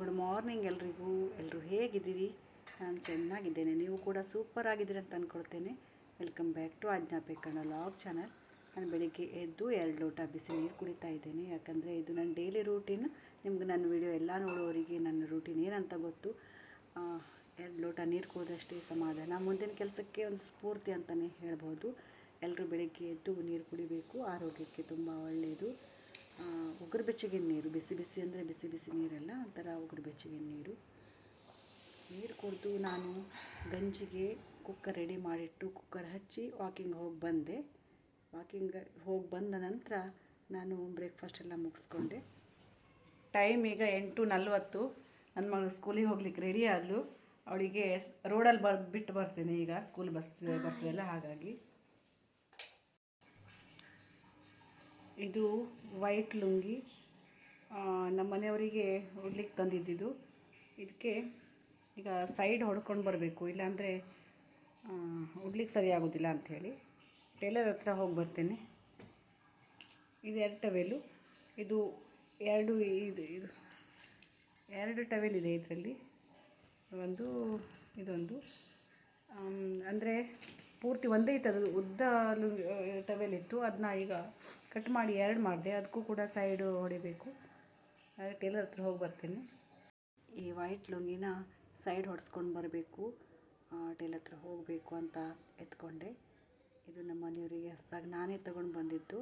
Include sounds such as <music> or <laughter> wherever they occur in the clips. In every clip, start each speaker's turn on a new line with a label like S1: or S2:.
S1: Good morning ಎಲ್ರಿಗೂ. ಎಲ್ಲರೂ ಹೇಗಿದ್ದೀರಿ? ನಾನು ಚೆನ್ನಾಗಿದ್ದೇನೆ. ನೀವು ಕೂಡ ಸೂಪರ್ ಆಗಿದ್ದೀರಿ ಅಂತ ಅಂದ್ಕೊಳ್ತೇನೆ ವೆಲ್ಕಮ್ ಬ್ಯಾಕ್ ಟು ಆಜ್ಞಾಪೆ ಕನ್ನಡ ಲಾಗ್ ಚಾನಲ್ ನಾನು ಬೆಳಿಗ್ಗೆ ಎದ್ದು ಎರಡು ಲೋಟ ಬಿಸಿ ನೀರು ಕುಡಿತಾ ಇದ್ದೇನೆ. ಯಾಕಂದರೆ ಇದು ನನ್ನ ಡೈಲಿ ರೂಟೀನ್ ನಿಮ್ಗೆ ನನ್ನ ವಿಡಿಯೋ ಎಲ್ಲ ನೋಡೋರಿಗೆ ನನ್ನ ರೂಟೀನ್ ಏನಂತ ಗೊತ್ತು? ಎರಡು ಲೋಟ ನೀರು ಕುಡಿದಷ್ಟೇ ಸಮಾಧಾನ. ಮುಂದಿನ ಕೆಲಸಕ್ಕೆ ಒಂದು ಸ್ಫೂರ್ತಿ ಅಂತಲೇ ಹೇಳ್ಬೋದು. ಎಲ್ಲರೂ ಬೆಳಿಗ್ಗೆ ಎದ್ದು ನೀರು ಕುಡಿಬೇಕು. ಆರೋಗ್ಯಕ್ಕೆ ತುಂಬ ಒಳ್ಳೆಯದು ಉಗುರು ಬೆಚ್ಚಗಿನ ನೀರು, ಬಿಸಿ ಬಿಸಿ ಅಂದರೆ ಬಿಸಿ ಬಿಸಿ ನೀರಲ್ಲ, ಒಂಥರ ಉಗುರು ಬೆಚ್ಚಗಿನ ನೀರು. ನೀರು ಕುಡಿದು ನಾನು ಗಂಜಿಗೆ ಕುಕ್ಕರ್ ರೆಡಿ ಮಾಡಿಟ್ಟು ಕುಕ್ಕರ್ ಹಚ್ಚಿ ವಾಕಿಂಗ್ ಹೋಗಿ ಬಂದೆ. ವಾಕಿಂಗ್ ಹೋಗಿ ಬಂದ ನಂತರ ನಾನು ಬ್ರೇಕ್ಫಾಸ್ಟ್ ಎಲ್ಲ ಮುಗಿಸ್ಕೊಂಡೆ. ಟೈಮ್ ಈಗ ಎಂಟು ನಲ್ವತ್ತು. ನನ್ನ ಮಗಳು ಸ್ಕೂಲಿಗೆ ಹೋಗ್ಲಿಕ್ಕೆ ರೆಡಿ ಆದಳು ಅವಳಿಗೆ ರೋಡಲ್ಲಿ ಬರ್, ಬಿಟ್ಟು ಬರ್ತೇನೆ ಈಗ ಸ್ಕೂಲ್ ಬಸ್ ಬರ್ತದಲ್ಲ, ಹಾಗಾಗಿ. ಇದು ವೈಟ್ ಲುಂಗಿ ನಮ್ಮ ಮನೆಯವರಿಗೆ ಉಡ್ಲಿಕ್ಕೆ ತಂದಿದ್ದಿದ್ದು. ಇದಕ್ಕೆ ಈಗ ಸೈಡ್ ಹೊಡ್ಕೊಂಡು ಬರಬೇಕು, ಇಲ್ಲಾಂದರೆ ಉಡ್ಲಿಕ್ಕೆ ಸರಿ ಆಗೋದಿಲ್ಲ ಅಂಥೇಳಿ ಟೇಲರ್ ಹತ್ರ ಹೋಗಿ ಬರ್ತೇನೆ. ಇದು ಎರಡು ಟವೆಲು. ಇದು ಎರಡು ಇದು ಇದು, ಎರಡು ಟವೆಲ್ ಇದೆ ಇದರಲ್ಲಿ. ಒಂದು, ಇದೊಂದು. ಅಂದರೆ ಪೂರ್ತಿ ಒಂದೇ ಇತ್ತು ಅದು ಉದ್ದ ಟವೆಲ್ ಇತ್ತು. ಅದನ್ನ ಈಗ ಕಟ್ ಮಾಡಿ ಎರಡು ಮಾಡಿದೆ, ಅದಕ್ಕೂ ಕೂಡ ಸೈಡು ಹೊಡಿಬೇಕು. ಹಾಗೆ ಟೇಲರ್ ಹತ್ರ ಹೋಗಿ ಬರ್ತೀನಿ. ಈ ವೈಟ್ ಲುಂಗಿನ ಸೈಡ್ ಹೊಡೆಸ್ಕೊಂಡು ಬರಬೇಕು. ಟೇಲರ್ ಹತ್ರ ಹೋಗಬೇಕು ಅಂತ ಎತ್ಕೊಂಡೆ. ಇದು ನಮ್ಮ ಮನೆಯವರಿಗೆ ಹೊಸ್ದಾಗಿ ನಾನೇ ತಗೊಂಡು ಬಂದಿದ್ದು.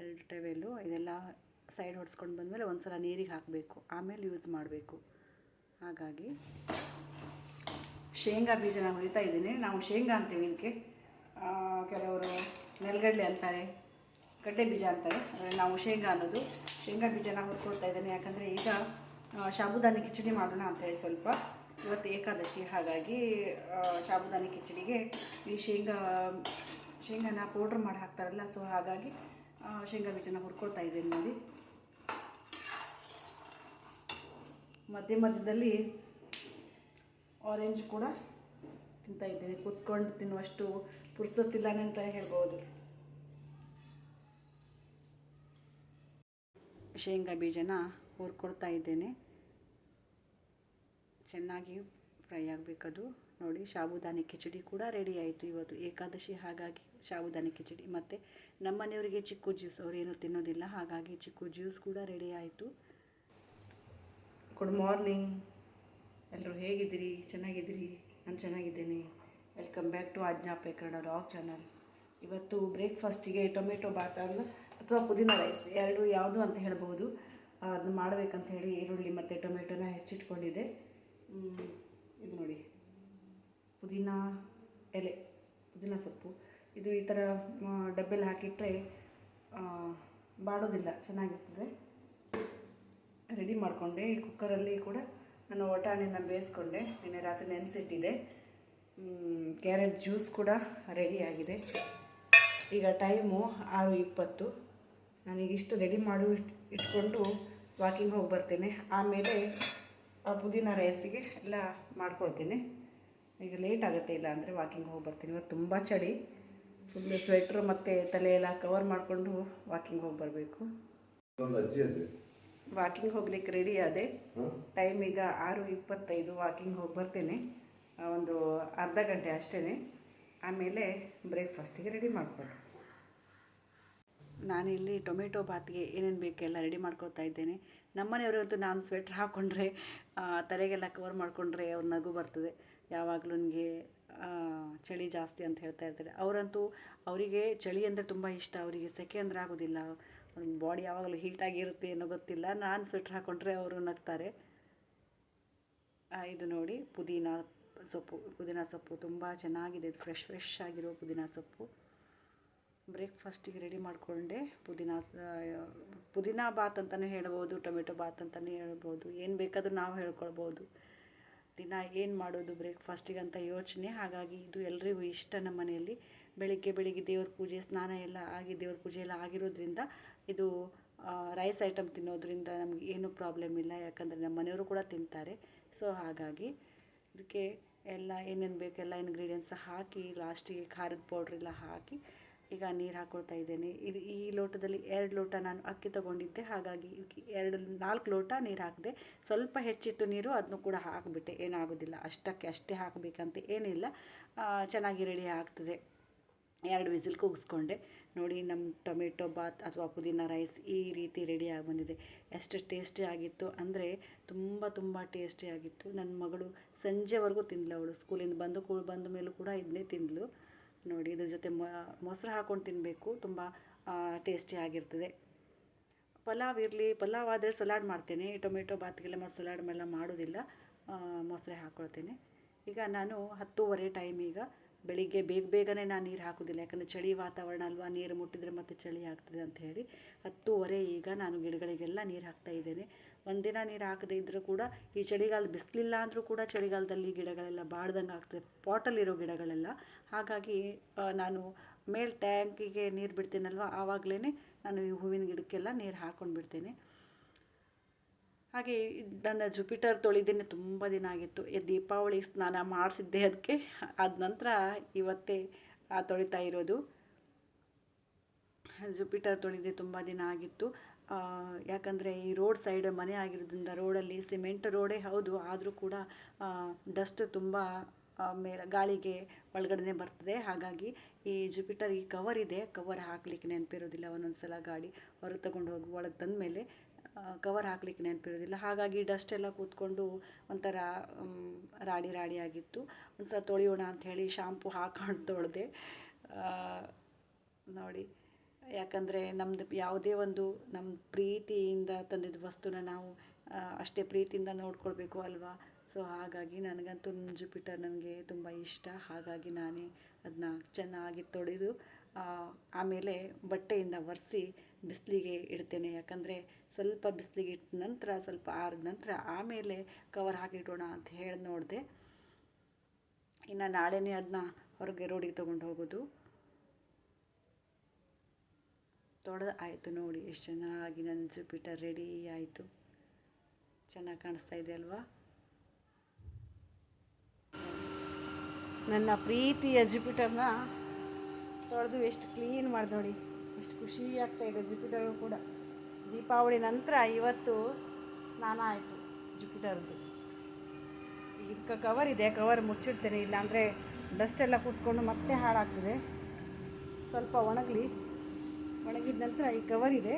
S1: ಎರಡು ಟವೆಲು, ಇದೆಲ್ಲ ಸೈಡ್ ಹೊಡೆಸ್ಕೊಂಡು ಬಂದಮೇಲೆ ಒಂದು ಸಲ ನೀರಿಗೆ ಹಾಕಬೇಕು. ಆಮೇಲೆ ಯೂಸ್ ಮಾಡಬೇಕು. ಹಾಗಾಗಿ ಶೇಂಗಾ ಬೀಜನ ಹುರಿತಾ ಇದ್ದೀನಿ. ನಾವು ಶೇಂಗಾ ಅಂತೀವಿ ಇದಕ್ಕೆ. ಕೆಲವರು ನೆಲಗಡಲೆ ಅಂತಾರೆ, ಗಡ್ಡೆ ಬೀಜ ಅಂತಾರೆ. ಅಂದರೆ ನಾವು ಶೇಂಗಾ ಅನ್ನೋದು. ಶೇಂಗಾ ಬೀಜನ ಹುರ್ಕೊಳ್ತಾ ಇದ್ದೇನೆ. ಯಾಕಂದರೆ ಈಗ ಸಾಬುದಾನಿ ಕಿಚಡಿ ಮಾಡೋಣ ಅಂತ ಹೇಳಿ ಸ್ವಲ್ಪ. ಇವತ್ತು ಏಕಾದಶಿ. ಹಾಗಾಗಿ ಸಾಬುದಾನಿ ಕಿಚಡಿಗೆ ಈ ಶೇಂಗಾ, ಶೇಂಗಾನ ಪೌಡ್ರ್ ಮಾಡಿ ಹಾಕ್ತಾರಲ್ಲ ಸೊ ಹಾಗಾಗಿ ಶೇಂಗಾ ಬೀಜನ ಹುರ್ಕೊಳ್ತಾ ಇದ್ದೇನೆ ನೋಡಿ. ಮಧ್ಯ ಮಧ್ಯದಲ್ಲಿ ಆರೆಂಜ್ ಕೂಡ ತಿಂತಾ ಇದ್ದೇನೆ, ಕೂತ್ಕೊಂಡು ತಿನ್ನುವಷ್ಟು ಪುರ್ಸೊತ್ತಿಲ್ಲ ಅಂತ ಹೇಳ್ಬೋದು. ಶೇಂಗಾ ಬೀಜನ ಹುರ್ಕೊಡ್ತಾ ಇದ್ದೇನೆ. ಚೆನ್ನಾಗಿ ಫ್ರೈ ಆಗಬೇಕದು. ನೋಡಿ, ಸಾಬುದಾನಿ ಕಿಚಡಿ ಕೂಡ ರೆಡಿ ಆಯಿತು ಇವತ್ತು. ಏಕಾದಶಿ ಹಾಗಾಗಿ ಸಾಬುದಾನಿ ಕಿಚಡಿ. ಮತ್ತು ನಮ್ಮನೆಯವರಿಗೆ ಚಿಕ್ಕು ಜ್ಯೂಸ್, ಅವರೇನು ತಿನ್ನೋದಿಲ್ಲ, ಹಾಗಾಗಿ ಚಿಕ್ಕು ಜ್ಯೂಸ್ ಕೂಡ ರೆಡಿ ಆಯಿತು. ಗುಡ್ ಮಾರ್ನಿಂಗ್ ಎಲ್ಲರೂ ಹೇಗಿದ್ದೀರಿ? ಚೆನ್ನಾಗಿದ್ದೀರಿ? ನಾನು ಚೆನ್ನಾಗಿದ್ದೀನಿ. ವೆಲ್ಕಮ್ ಬ್ಯಾಕ್ ಟು ಆಜ್ಞಾಪೆ ಕನ್ನಡ ರಾಕ್ ಚಾನಲ್ ಇವತ್ತು ಬ್ರೇಕ್ಫಾಸ್ಟಿಗೆ ಟೊಮೆಟೊ ಬಾತ್ ಅಂದ್ರೆ ಅಥವಾ ಪುದೀನ ರೈಸ್ ಎರಡು ಯಾವುದು ಅಂತ ಹೇಳ್ಬೋದು. ಅದನ್ನ ಮಾಡಬೇಕಂತ ಹೇಳಿ ಈರುಳ್ಳಿ ಮತ್ತು ಟೊಮೆಟೊನ ಹೆಚ್ಚಿಟ್ಕೊಂಡಿದ್ದೆ. ಇದು ನೋಡಿ. ಪುದೀನ ಎಲೆ, ಪುದೀನ ಸೊಪ್ಪು. ಇದು ಈ ಥರ ಡಬ್ಬೆಲ್ಲಿ ಹಾಕಿಟ್ರೆ ಬಾಡೋದಿಲ್ಲ ಚೆನ್ನಾಗಿರ್ತದೆ. ರೆಡಿ ಮಾಡಿಕೊಂಡೆ ಕುಕ್ಕರಲ್ಲಿ ಕೂಡ ನಾನು ಒಟಾಣಿನ ಬೇಯಿಸ್ಕೊಂಡೆ. ನಿನ್ನೆ ರಾತ್ರಿ ನೆನೆಸಿಟ್ಟಿದೆ. ಕ್ಯಾರೆಟ್ ಜ್ಯೂಸ್ ಕೂಡ ರೆಡಿ ಆಗಿದೆ. ಈಗ ಟೈಮು ಆರು ಇಪ್ಪತ್ತು. ನಾನೀಗಿಷ್ಟು ರೆಡಿ ಮಾಡಿ ಇಟ್ ಇಟ್ಕೊಂಡು ವಾಕಿಂಗ್ ಹೋಗಿ ಬರ್ತೇನೆ. ಆಮೇಲೆ ಆ ಪುದೀನ ರೈಸಿಗೆ ಎಲ್ಲ ಮಾಡ್ಕೊಳ್ತೇನೆ. ಈಗ ಲೇಟ್ ಆಗುತ್ತೆ ಇಲ್ಲ ಅಂದರೆ ವಾಕಿಂಗ್ ಹೋಗಿ ಬರ್ತೀನಿ. ಇವತ್ತು ತುಂಬ ಚಳಿ. ಫುಲ್ ಸ್ವೆಟ್ರು ಮತ್ತು ತಲೆ ಎಲ್ಲ ಕವರ್ ಮಾಡಿಕೊಂಡು ವಾಕಿಂಗ್ ಹೋಗಿ ಬರಬೇಕು. ವಾಕಿಂಗ್ ಹೋಗ್ಲಿಕ್ಕೆ ರೆಡಿ ಆದೆ. ಟೈಮ್ ಈಗ ಆರು ಇಪ್ಪತ್ತೈದು ವಾಕಿಂಗ್ ಹೋಗಿ ಬರ್ತೇನೆ. ಒಂದು ಅರ್ಧ ಗಂಟೆ ಅಷ್ಟೇ ಆಮೇಲೆ ಬ್ರೇಕ್ಫಾಸ್ಟಿಗೆ ರೆಡಿ ಮಾಡ್ಬೋದು ನಾನಿಲ್ಲಿ ಟೊಮೆಟೊ ಬಾತ್ಗೆ ಏನೇನು ಬೇಕೆಲ್ಲ ರೆಡಿ ಮಾಡ್ಕೊಳ್ತಾ ಇದ್ದೇನೆ. ನಮ್ಮನೆಯವರಿಗಂತೂ ನಾನು ಸ್ವೆಟ್ರ್ ಹಾಕ್ಕೊಂಡ್ರೆ ತಲೆಗೆಲ್ಲ ಕವರ್ ಮಾಡಿಕೊಂಡ್ರೆ ಅವ್ರ ನಗು ಬರ್ತದೆ. ಯಾವಾಗಲೂ ನನಗೆ ಚಳಿ ಜಾಸ್ತಿ ಅಂತ ಹೇಳ್ತಾ ಇರ್ತಾರೆ. ಅವರಂತೂ ಅವರಿಗೆ ಚಳಿ ಅಂದರೆ ತುಂಬ ಇಷ್ಟ. ಅವರಿಗೆ ಸೆಕೆ ಅಂದರೆ ಆಗೋದಿಲ್ಲ. ಬಾಡಿ ಯಾವಾಗಲೂ ಹೀಟಾಗಿರುತ್ತೆ ಏನೋ ಗೊತ್ತಿಲ್ಲ. ನಾನು ಸ್ವೆಟ್ರ್ ಹಾಕ್ಕೊಂಡ್ರೆ ಅವರು ನಗ್ತಾರೆ. ಇದು ನೋಡಿ ಪುದೀನ ಸೊಪ್ಪು. ಪುದೀನ ಸೊಪ್ಪು ತುಂಬ ಚೆನ್ನಾಗಿದೆ. ಇದು ಫ್ರೆಶ್ ಫ್ರೆಶ್ ಆಗಿರೋ ಪುದೀನ ಸೊಪ್ಪು. ಬ್ರೇಕ್ಫಾಸ್ಟಿಗೆ ರೆಡಿ ಮಾಡಿಕೊಂಡೆ. ಪುದೀನ ಪುದೀನ ಬಾತ್ ಅಂತಲೂ ಹೇಳ್ಬೋದು, ಟೊಮೆಟೊ ಬಾತ್ ಅಂತಲೂ ಹೇಳ್ಬೋದು. ಏನು ಬೇಕಾದರೂ ನಾವು ಹೇಳ್ಕೊಳ್ಬೋದು. ದಿನ ಏನು ಮಾಡೋದು ಬ್ರೇಕ್ಫಾಸ್ಟಿಗೆ ಅಂತ ಯೋಚನೆ. ಹಾಗಾಗಿ ಇದು ಎಲ್ಲರಿಗೂ ಇಷ್ಟ ನಮ್ಮ ಮನೆಯಲ್ಲಿ ಬೆಳಿಗ್ಗೆ ಬೆಳಿಗ್ಗೆ ದೇವ್ರ ಪೂಜೆ, ಸ್ನಾನ ಎಲ್ಲ ಆಗಿ ದೇವ್ರ ಪೂಜೆ ಎಲ್ಲ ಆಗಿರೋದ್ರಿಂದ ಇದು ರೈಸ್ ಐಟಮ್ ತಿನ್ನೋದ್ರಿಂದ ನಮಗೆ ಏನೂ ಪ್ರಾಬ್ಲಮ್ ಇಲ್ಲ, ಯಾಕಂದರೆ ನಮ್ಮ ಮನೆಯವರು ಕೂಡ ತಿಂತಾರೆ. ಸೊ ಹಾಗಾಗಿ ಇದಕ್ಕೆ ಎಲ್ಲ ಏನೇನು ಬೇಕೆಲ್ಲ ಇಂಗ್ರೀಡಿಯೆಂಟ್ಸ್ ಹಾಕಿ ಲಾಸ್ಟಿಗೆ ಖಾರದ ಪೌಡ್ರ್ ಎಲ್ಲ ಹಾಕಿ ಈಗ ನೀರು ಹಾಕ್ಕೊಳ್ತಾ ಇದ್ದೇನೆ. ಇದು ಈ ಲೋಟದಲ್ಲಿ ಎರಡು ಲೋಟ ನಾನು ಅಕ್ಕಿ ತಗೊಂಡಿದ್ದೆ. ಹಾಗಾಗಿ ಎರಡು, ನಾಲ್ಕು ಲೋಟ ನೀರು ಹಾಕಿದೆ. ಸ್ವಲ್ಪ ಹೆಚ್ಚಿತ್ತು ನೀರು ಅದನ್ನು ಕೂಡ ಹಾಕಿಬಿಟ್ಟೆ. ಏನಾಗೋದಿಲ್ಲ ಅಷ್ಟಕ್ಕೆ ಅಷ್ಟೇ ಹಾಕಬೇಕಂತ ಏನಿಲ್ಲ. ಚೆನ್ನಾಗಿ ರೆಡಿ ಆಗ್ತದೆ. ಎರಡು ವಿಸಿಲ್ ಕೂಗಿಸ್ಕೊಂಡೆ. ನೋಡಿ ನಮ್ಮ ಟೊಮೆಟೊ ಬಾತ್ ಅಥವಾ ಪುದೀನ ರೈಸ್ ಈ ರೀತಿ ರೆಡಿಯಾಗಿ ಬಂದಿದೆ. ಎಷ್ಟು ಟೇಸ್ಟಿ ಆಗಿತ್ತು ಅಂದರೆ ತುಂಬ ತುಂಬ ಟೇಸ್ಟಿ ಆಗಿತ್ತು. ನನ್ನ ಮಗಳು ಸಂಜೆವರೆಗೂ ತಿಂದ್ಲು ಅವಳು. ಸ್ಕೂಲಿಂದ ಬಂದು ಕೂ, ಬಂದ ಮೇಲೂ ಕೂಡ ಇದನ್ನೇ ತಿಂದಳು ನೋಡಿ ಇದ್ರ ಜೊತೆ ಮೊಸರು ಹಾಕ್ಕೊಂಡು ತಿನ್ನಬೇಕು ತುಂಬ ಟೇಸ್ಟಿ ಆಗಿರ್ತದೆ. ಪಲಾವ್ ಇರಲಿ, ಪಲಾವ್ ಆದರೆ ಸಲಾಡ್ ಮಾಡ್ತೇನೆ. ಟೊಮೆಟೊ ಬಾತ್ಗೆಲ್ಲ ಮತ್ತು ಸಲಾಡ್ ಎಲ್ಲ ಮಾಡೋದಿಲ್ಲ. ಮೊಸರೆ ಹಾಕ್ಕೊಳ್ತೇನೆ ಈಗ ನಾನು ಹತ್ತೂವರೆ ಟೈಮ್ ಈಗ ಬೆಳಿಗ್ಗೆ ಬೇಗ ಬೇಗನೆ ನಾನು ನೀರು ಹಾಕೋದಿಲ್ಲ ಯಾಕಂದರೆ ಚಳಿ ವಾತಾವರಣ ಅಲ್ವಾ? ನೀರು ಮುಟ್ಟಿದ್ರೆ ಮತ್ತೆ ಚಳಿ ಆಗ್ತದೆ ಅಂತ ಹೇಳಿ ಹತ್ತೂವರೆ ಈಗ ನಾನು ಗಿಡಗಳಿಗೆಲ್ಲ ನೀರು ಹಾಕ್ತಾ ಇದ್ದೇನೆ. ಒಂದಿನ ನೀರು ಹಾಕದೇ ಇದ್ದರೂ ಕೂಡ ಈ ಚಳಿಗಾಲ ಬಿಸಿಲಿಲ್ಲ ಅಂದರೂ ಕೂಡ ಚಳಿಗಾಲದಲ್ಲಿ ಗಿಡಗಳೆಲ್ಲ ಬಾಡ್ದಂಗೆ ಆಗ್ತದೆ. ಪಾಟಲ್ಲಿರೋ ಗಿಡಗಳೆಲ್ಲ. ಹಾಗಾಗಿ ನಾನು ಮೇಲ್ ಟ್ಯಾಂಕಿಗೆ ನೀರು ಬಿಡ್ತೀನಲ್ವ? ಆವಾಗಲೇ ನಾನು ಈ ಹೂವಿನ ಗಿಡಕ್ಕೆಲ್ಲ ನೀರು ಹಾಕ್ಕೊಂಡು ಬಿಡ್ತೇನೆ ಹಾಗೆ ನನ್ನ ಜುಪಿಟರ್ ತೊಳಿದೇನೆ ತುಂಬ ದಿನ ಆಗಿತ್ತು. ದೀಪಾವಳಿ ಸ್ನಾನ ಮಾಡಿಸಿದ್ದೆ ಅದಕ್ಕೆ ಆದ ನಂತರ ಇವತ್ತೇ ತೊಳಿತಾ ಇರೋದು. ಜುಪಿಟರ್ ತೊಳಿದೆ ತುಂಬ ದಿನ ಆಗಿತ್ತು. ಯಾಕಂದರೆ ಈ ರೋಡ್ ಸೈಡ್ ಮನೆ ಆಗಿರೋದ್ರಿಂದ ರೋಡಲ್ಲಿ ಸಿಮೆಂಟ್ ರೋಡೇ ಹೌದು. ಆದರೂ ಕೂಡ ಡಸ್ಟ್ ತುಂಬ ಮೇಲೆ ಗಾಳಿಗೆ ಒಳಗಡೆ ಬರ್ತದೆ. ಹಾಗಾಗಿ ಈ ಜುಪಿಟರ್ ಈ ಕವರ್ ಇದೆ. ಕವರ್ ಹಾಕಲಿಕ್ಕೆ ನೆನಪಿರೋದಿಲ್ಲ. ಒಂದೊಂದು ಸಲ ಗಾಡಿ ಹೊರಗೆ ತಗೊಂಡು ಹೋಗಿ ಒಳಗೆ ತಂದಮೇಲೆ ಕವರ್ ಹಾಕ್ಲಿಕ್ಕೆ ನೆನಪಿರೋದಿಲ್ಲ. ಹಾಗಾಗಿ ಡಸ್ಟ್ ಎಲ್ಲ ಕೂತ್ಕೊಂಡು ಒಂಥರ ರಾಡಿ ರಾಡಿ ಆಗಿತ್ತು. ಒಂದು ಸಲ ತೊಳೆಯೋಣ ಹೇಳಿ ಶಾಂಪು ಹಾಕೊಂಡು ತೊಳೆದೆ. ನೋಡಿ, ಯಾಕಂದರೆ ನಮ್ಮದು ಯಾವುದೇ ಒಂದು ನಮ್ಮ ಪ್ರೀತಿಯಿಂದ ತಂದಿದ್ದ ವಸ್ತುನ ನಾವು ಅಷ್ಟೇ ಪ್ರೀತಿಯಿಂದ ನೋಡ್ಕೊಳ್ಬೇಕು ಅಲ್ವಾ? ಸೊ ಹಾಗಾಗಿ ನನಗಂತೂ ಜುಪಿಟರ್ ನನಗೆ ತುಂಬ ಇಷ್ಟ. ಹಾಗಾಗಿ ನಾನೇ ಅದನ್ನ ಚೆನ್ನಾಗಿ ತೊಳೆದು ಆಮೇಲೆ ಬಟ್ಟೆಯಿಂದ ಒರೆಸಿ ಬಿಸಿಲಿಗೆ ಇಡ್ತೇನೆ. ಯಾಕಂದರೆ ಸ್ವಲ್ಪ ಬಿಸಿಲಿಗೆ ಇಟ್ಟ ನಂತರ, ಸ್ವಲ್ಪ ಆರಿದ ನಂತರ ಆಮೇಲೆ ಕವರ್ ಹಾಕಿಡೋಣ ಅಂತ ಹೇಳಿ ನೋಡಿದೆ. ಇನ್ನು ನಾಳೆನೇ ಅದನ್ನ ಹೊರಗೆ ರೋಡಿಗೆ ತೊಗೊಂಡು ಹೋಗೋದು. ತೊಡೆದು ಆಯಿತು ನೋಡಿ, ಎಷ್ಟು ಚೆನ್ನಾಗಿ ನನ್ನ ಜುಪಿಟರ್ ರೆಡಿ ಆಯಿತು. ಚೆನ್ನಾಗಿ ಕಾಣಿಸ್ತಾ ಇದೆ ಅಲ್ವಾ? ನನ್ನ ಪ್ರೀತಿಯ ಜುಪಿಟರ್ನ ತೊಳೆದು ಎಷ್ಟು ಕ್ಲೀನ್ ಮಾಡಿ ನೋಡಿ. ಎಷ್ಟು ಖುಷಿ ಆಗ್ತಾ ಇದೆ ಜುಪಿಟರ್ ಕೂಡ. ದೀಪಾವಳಿ ನಂತರ ಇವತ್ತು ಸ್ನಾನ ಆಯಿತು ಜುಪಿಟರ್ದು ಇದಕ್ಕೆ ಕವರ್ ಇದೆ ಕವರ್ ಮುಚ್ಚಿಡ್ತೇನೆ, ಇಲ್ಲಾಂದರೆ ಡಸ್ಟ್ ಎಲ್ಲ ಕೂತ್ಕೊಂಡು ಮತ್ತೆ ಹಾಳಾಗ್ತದೆ. ಸ್ವಲ್ಪ ಒಣಗಲಿ. ಒಣಗಿದ ನಂತರ ಈ ಕವರ್ ಇದೆ.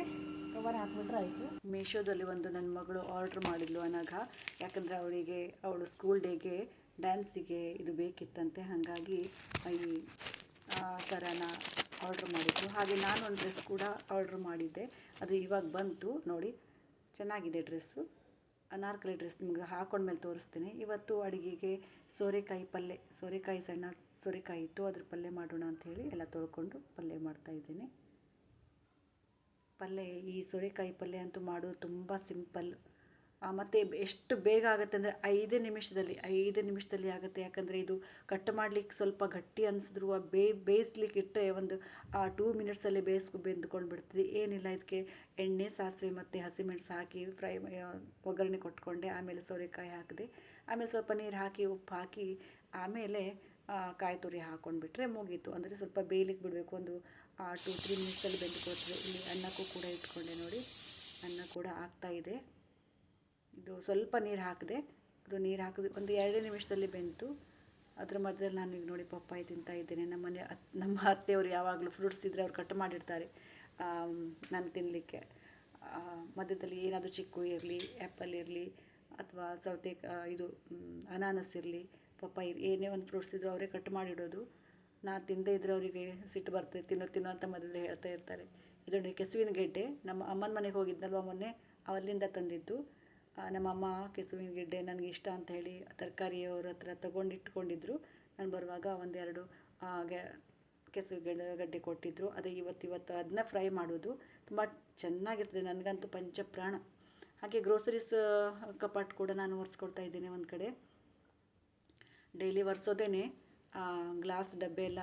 S1: ಕವರ್ ಹಾಕ್ಬಿಟ್ರೆ ಆಯಿತು. ಮೀಶೋದಲ್ಲಿ ಒಂದು ನನ್ನ ಮಗಳು ಆರ್ಡ್ರ್ ಮಾಡಿದ್ಲು ಅನಾಗ ಯಾಕಂದರೆ ಅವಳಿಗೆ, ಅವಳು ಸ್ಕೂಲ್ ಡೇಗೆ ಡ್ಯಾನ್ಸಿಗೆ ಇದು ಬೇಕಿತ್ತಂತೆ. ಹಾಗಾಗಿ ಈ ಥರನ ಆರ್ಡ್ರ್ ಮಾಡಿದ್ದು. ಹಾಗೆ ನಾನು ಒಂದು ಡ್ರೆಸ್ ಕೂಡ ಆರ್ಡ್ರ್ ಮಾಡಿದ್ದೆ. ಅದು ಇವಾಗ ಬಂತು. ನೋಡಿ, ಚೆನ್ನಾಗಿದೆ ಡ್ರೆಸ್ಸು ಅನಾರ್ಕಲಿ ಡ್ರೆಸ್ ನಿಮ್ಗೆ ಹಾಕೊಂಡ್ಮೇಲೆ ತೋರಿಸ್ತೀನಿ. ಇವತ್ತು ಅಡುಗೆಗೆ ಸೋರೆಕಾಯಿ ಪಲ್ಯ ಸೋರೆಕಾಯಿ ಸಣ್ಣ ಸೋರೆಕಾಯಿ ಇತ್ತು. ಅದ್ರ ಪಲ್ಯ ಮಾಡೋಣ ಅಂಥೇಳಿ ಎಲ್ಲ ತೊಳ್ಕೊಂಡು ಪಲ್ಯ ಮಾಡ್ತಾ ಇದ್ದೀನಿ. ಪಲ್ಯ ಈ ಸೋರೆಕಾಯಿ ಪಲ್ಯ ಅಂತೂ ಮಾಡೋದು ತುಂಬ ಸಿಂಪಲ್ ಮತ್ತು ಎಷ್ಟು ಬೇಗ ಆಗುತ್ತೆ ಅಂದರೆ ಐದು ನಿಮಿಷದಲ್ಲಿ ಐದು ನಿಮಿಷದಲ್ಲಿ ಆಗುತ್ತೆ. ಯಾಕಂದರೆ ಇದು ಕಟ್ ಮಾಡಲಿಕ್ಕೆ ಸ್ವಲ್ಪ ಗಟ್ಟಿ ಅನಿಸಿದ್ರು ಬೇ ಬೇಯಿಸ್ಲಿಕ್ಕೆ ಇಟ್ಟರೆ ಒಂದು ಟೂ ಮಿನಿಟ್ಸಲ್ಲಿ ಬೇಯಿಸ್ಕೊ ಬೆಂದ್ಕೊಂಡು ಬಿಡ್ತದೆ ಏನಿಲ್ಲ ಇದಕ್ಕೆ ಎಣ್ಣೆ, ಸಾಸಿವೆ ಮತ್ತು ಹಸಿಮೆಣಸು ಹಾಕಿ ಫ್ರೈ ಒಗ್ಗರಣೆ ಕೊಟ್ಕೊಂಡೆ. ಆಮೇಲೆ ಸೋರೆಕಾಯಿ ಹಾಕಿದೆ. ಆಮೇಲೆ ಸ್ವಲ್ಪ ನೀರು ಹಾಕಿ, ಉಪ್ಪು ಹಾಕಿ, ಆಮೇಲೆ ಕಾಯಿ ತುರಿ ಹಾಕ್ಕೊಂಡ್ಬಿಟ್ರೆ ಮುಗೀತು. ಅಂದರೆ ಸ್ವಲ್ಪ ಬೇಯಲಿಕ್ಕೆ ಬಿಡಬೇಕು. ಒಂದು ಟೂ ತ್ರೀ ಮಿನಿಟ್ಸಲ್ಲಿ ಬೆಂದ್ಕೊಳ್ತದೆ. ಇಲ್ಲಿ ಅನ್ನಕ್ಕೂ ಕೂಡ ಇಟ್ಕೊಂಡೆ ನೋಡಿ. ಅನ್ನ ಕೂಡ ಆಗ್ತಾ ಇದೆ ಸ್ವಲ್ಪ ನೀರು ಹಾಕಿದೆ, ಇದು ನೀರು ಹಾಕಿದೆ ಒಂದು ಎರಡೇ ನಿಮಿಷದಲ್ಲಿ ಬೆಂತು. ಅದ್ರ ಮಧ್ಯದಲ್ಲಿ ನಾನು ಈಗ ನೋಡಿ ಪಪ್ಪಾಯಿ ತಿಂತಾ ಇದ್ದೇನೆ. ನಮ್ಮ ಮನೆ ಅತ್, ನಮ್ಮ ಅತ್ತೆಯವರು ಯಾವಾಗಲೂ ಫ್ರೂಟ್ಸ್ ಇದ್ದರೆ ಅವ್ರು ಕಟ್ ಮಾಡಿರ್ತಾರೆ ನಾನು ತಿನ್ನಲಿಕ್ಕೆ ಮಧ್ಯದಲ್ಲಿ ಏನಾದರೂ ಚಿಕ್ಕು ಇರಲಿ ಆ್ಯಪಲ್ ಇರಲಿ, ಅಥವಾ ಸೌತೆ ಇದು ಅನಾನಸ್ ಇರಲಿ, ಪಪ್ಪಾಯಿ ಏನೇ ಒಂದು ಫ್ರೂಟ್ಸ್ ಇದ್ದರೂ ಅವರೇ ಕಟ್ ಮಾಡಿಡೋದು. ನಾನು ತಿಂದೇ ಇದ್ರೆ ಅವರಿಗೆ ಸಿಟ್ಟು ಬರ್ತದೆ, ತಿನ್ನೋ ತಿನ್ನೋ ಅಂತ ಮಧ್ಯದಲ್ಲಿ ಹೇಳ್ತಾ ಇರ್ತಾರೆ. ಇದೊಂದು ಕೆಸುವಿನ ಗೆಡ್ಡೆ, ನಮ್ಮ ಅಮ್ಮನ ಮನೆಗೆ ಹೋಗಿದ್ದಲ್ವ ಮೊನ್ನೆ, ಅಲ್ಲಿಂದ ತಂದಿದ್ದು. ನಮ್ಮಮ್ಮ ಕೆಸುವಿನ ಗೆಡ್ಡೆ ನನಗೆ ಇಷ್ಟ ಅಂತ ಹೇಳಿ ತರಕಾರಿಯವ್ರ ಹತ್ರ ತಗೊಂಡಿಟ್ಕೊಂಡಿದ್ರು. ನಾನು ಬರುವಾಗ ಒಂದೆರಡು ಕೆಸುವಿನ ಗೆ ಕೆಸುವಿನ ಗೆಡ್ಡೆ ಕೊಟ್ಟಿದ್ದರು ಅದೇ ಇವತ್ತು ಇವತ್ತು ಅದನ್ನ ಫ್ರೈ ಮಾಡೋದು. ತುಂಬ ಚೆನ್ನಾಗಿರ್ತದೆ. ನನಗಂತೂ ಪಂಚಪ್ರಾಣ. ಹಾಗೆ ಗ್ರೋಸರೀಸ್ ಕಪಾಟ್ ಕೂಡ ನಾನು ಒರೆಸ್ಕೊಳ್ತಾ ಇದ್ದೇನೆ ಒಂದು ಕಡೆ. ಡೈಲಿ ಒರೆಸೋದೇನೆ. ಗ್ಲಾಸ್ ಡಬ್ಬೆ ಎಲ್ಲ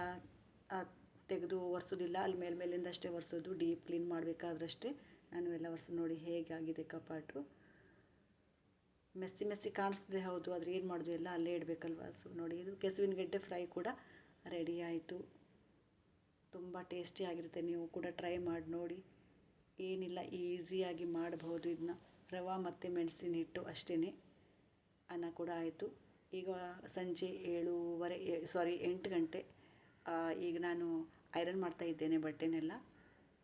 S1: ತೆಗೆದು ಒರೆಸೋದಿಲ್ಲ. ಅಲ್ಲಿ ಮೇಲೆ ಮೇಲಿಂದ ಅಷ್ಟೇ ಒರೆಸೋದು. ಡೀಪ್ ಕ್ಲೀನ್ ಮಾಡಬೇಕಾದ್ರಷ್ಟೇ. ನಾನು ಎಲ್ಲ ಒರೆಸು ನೋಡಿ ಹೇಗಾಗಿದೆ ಕಪಾಟು. ಮೆಸ್ಸಿ ಮೆಸ್ಸಿ ಕಾಣಿಸ್ತಿದೆ, ಹೌದು. ಆದರೆ ಏನು ಮಾಡೋದು? ಎಲ್ಲ ಅಲ್ಲೇ ಇಡಬೇಕಲ್ವ? ಸೊ ನೋಡಿ, ಇದು ಕೆಸುವಿನ ಗೆಡ್ಡೆ ಫ್ರೈ ಕೂಡ ರೆಡಿ ಆಯಿತು. ತುಂಬ ಟೇಸ್ಟಿಯಾಗಿರುತ್ತೆ ನೀವು ಕೂಡ ಟ್ರೈ ಮಾಡಿ ನೋಡಿ. ಏನಿಲ್ಲ, ಈಸಿಯಾಗಿ ಮಾಡಬಹುದು ಇದನ್ನ ರವೆ ಮತ್ತು ಮೆಣಸಿನ ಹಿಟ್ಟು ಅಷ್ಟೇ ಅನ್ನ ಕೂಡ ಆಯಿತು. ಈಗ ಸಂಜೆ ಏಳೂವರೆ ಸಾರಿ ಎಂಟು ಗಂಟೆ. ಈಗ ನಾನು ಐರನ್ ಮಾಡ್ತಾ ಇದ್ದೇನೆ ಬಟ್ಟೆನೆಲ್ಲ.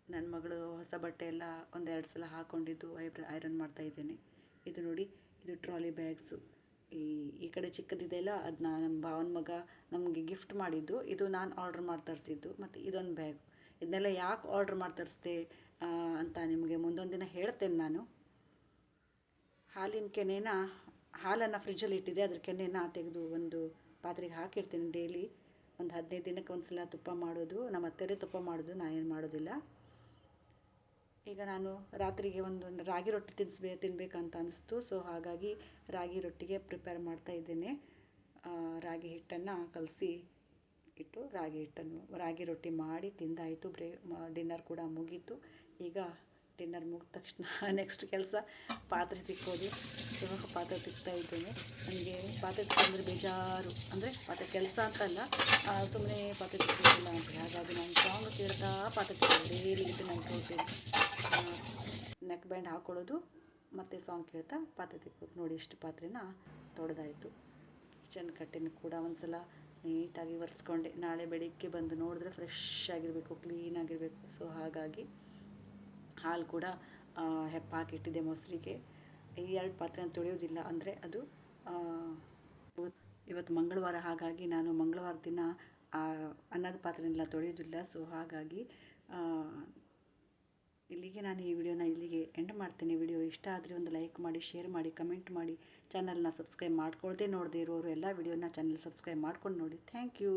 S1: ನನ್ನ ಮಗಳು ಹೊಸ ಬಟ್ಟೆ ಎಲ್ಲ ಒಂದೆರಡು ಸಲ ಹಾಕ್ಕೊಂಡಿದ್ದು ಐರನ್ ಮಾಡ್ತಾ ಇದ್ದೇನೆ. ಇದು ನೋಡಿ ಇದು ಟ್ರಾಲಿ ಬ್ಯಾಗ್ಸು. ಈ ಈ ಕಡೆ ಚಿಕ್ಕದಿದೆಯಲ್ಲ ಅದನ್ನ ನಮ್ಮ ಭಾವನ ಮಗ ನಮಗೆ ಗಿಫ್ಟ್ ಮಾಡಿದ್ದು. ಇದು ನಾನು ಆರ್ಡ್ರ್ ಮಾಡಿ ತರಿಸಿದ್ದು. ಮತ್ತು ಇದೊಂದು ಬ್ಯಾಗ್ ಇದನ್ನೆಲ್ಲ ಯಾಕೆ ಆರ್ಡ್ರ್ ಮಾಡಿ ತರಿಸ್ದೆ ಅಂತ ನಿಮಗೆ ಮುಂದೊಂದು ದಿನ ಹೇಳ್ತೇನೆ ನಾನು. ಹಾಲಿನ ಕೆನೆನ, ಹಾಲನ್ನು ಫ್ರಿಜ್ಜಲ್ಲಿ ಇಟ್ಟಿದ್ದೆ. ಅದ್ರ ಕೆನೆನ ತೆಗೆದು ಒಂದು ಪಾತ್ರೆಗೆ ಹಾಕಿರ್ತೀನಿ ಡೈಲಿ ಒಂದು ಹದಿನೈದು ದಿನಕ್ಕೆ ಒಂದು ಸಲ ತುಪ್ಪ ಮಾಡೋದು. ನಮ್ಮ ಅತ್ತೆಯರೇ ತುಪ್ಪ ಮಾಡೋದು ಏನು ಮಾಡೋದಿಲ್ಲ. ಈಗ ನಾನು ರಾತ್ರಿಗೆ ಒಂದು ರಾಗಿ ರೊಟ್ಟಿ ತಿನ್ನಿಸ್ಬೇ ತಿನ್ನಬೇಕಂತ ಅನಿಸ್ತು ಸೊ ಹಾಗಾಗಿ ರಾಗಿ ರೊಟ್ಟಿಗೆ ಪ್ರಿಪೇರ್ ಮಾಡ್ತಾ ಇದ್ದೇನೆ. ರಾಗಿ ಹಿಟ್ಟನ್ನು ಕಲಸಿ ಇಟ್ಟು ರಾಗಿ ಹಿಟ್ಟನ್ನು, ರಾಗಿ ರೊಟ್ಟಿ ಮಾಡಿ ತಿಂದಾಯಿತು. ಬ್ರೇ ಡಿನ್ನರ್ ಕೂಡ ಮುಗೀತು. ಈಗ ಡಿನ್ನರ್ ಮುಗಿದ ತಕ್ಷಣ <laughs> ನೆಕ್ಸ್ಟ್ ಕೆಲಸ ಪಾತ್ರೆ ತಿಕ್ಕೋದು. ಇವಾಗ ಪಾತ್ರೆ ತಿಕ್ತಾ ಇದ್ದೇನೆ. ನನಗೆ ಪಾತ್ರೆ ತಿಕ್ಕಂದ್ರೆ ಬೇಜಾರು. ಅಂದರೆ ಪಾತ್ರೆ ಕೆಲಸ ಅಂತಲ್ಲ ಸುಮ್ಮನೆ ಪಾತ್ರೆ ತಿಕ್ಕೋದಿಲ್ಲ ಅಂತ. ಹಾಗಾಗಿ ನಾನು ಸಾಂಗ್ ಕೇಳ್ತಾ ಪಾತ್ರೆ ತಿಕ್ಕೋದು ಡೈಲಿ ಇಟ್ಟು ನಾನು ಕೇಳ್ತೇನೆ ನೆಕ್ ಬ್ಯಾಂಡ್ ಹಾಕ್ಕೊಳ್ಳೋದು ಮತ್ತು ಸಾಂಗ್ ಕೇಳ್ತಾ ಪಾತ್ರೆ ತಿಕ್ಕೋದು. ನೋಡಿ ಇಷ್ಟು ಪಾತ್ರೆನ ತೊಡೆದಾಯಿತು. ಕಿಚನ್ ಕಟ್ಟಿನ ಕೂಡ ಒಂದು ಸಲ ನೀಟಾಗಿ ಒರೆಸ್ಕೊಂಡೆ. ನಾಳೆ ಬೆಳಿಗ್ಗೆ ಬಂದು ನೋಡಿದ್ರೆ ಫ್ರೆಶ್ ಆಗಿರಬೇಕು ಕ್ಲೀನ್ ಆಗಿರಬೇಕು. ಸೊ ಹಾಗಾಗಿ ಹಾಲು ಕೂಡ ಹೆಪ್ಪಾಕಿಟ್ಟಿದ್ದೆ ಮೊಸರಿಗೆ. ಈ ಎರಡು ಪಾತ್ರೆನ ತೊಳೆಯೋದಿಲ್ಲ ಅಂದರೆ ಅದು ಇವತ್ತು ಮಂಗಳವಾರ ಹಾಗಾಗಿ ನಾನು ಮಂಗಳವಾರ ದಿನ ಅನ್ನದ ಪಾತ್ರೆನೆಲ್ಲ ತೊಳೆಯೋದಿಲ್ಲ ಸೊ ಹಾಗಾಗಿ ಇಲ್ಲಿಗೆ ನಾನು ಈ ವಿಡಿಯೋನ ಇಲ್ಲಿಗೆ ಎಂಡ್ ಮಾಡ್ತೀನಿ. ವಿಡಿಯೋ ಇಷ್ಟ ಆದರೆ ಒಂದು ಲೈಕ್ ಮಾಡಿ ಶೇರ್ ಮಾಡಿ ಕಮೆಂಟ್ ಮಾಡಿ. ಚಾನಲ್ನ ಸಬ್ಸ್ಕ್ರೈಬ್ ಮಾಡ್ಕೊಳ್ಳದೆ ನೋಡದೇ ಇರೋರು ಎಲ್ಲ ವಿಡಿಯೋನ ಚಾನಲ್ ಸಬ್ಸ್ಕ್ರೈಬ್ ಮಾಡ್ಕೊಂಡು ನೋಡಿ. Thank you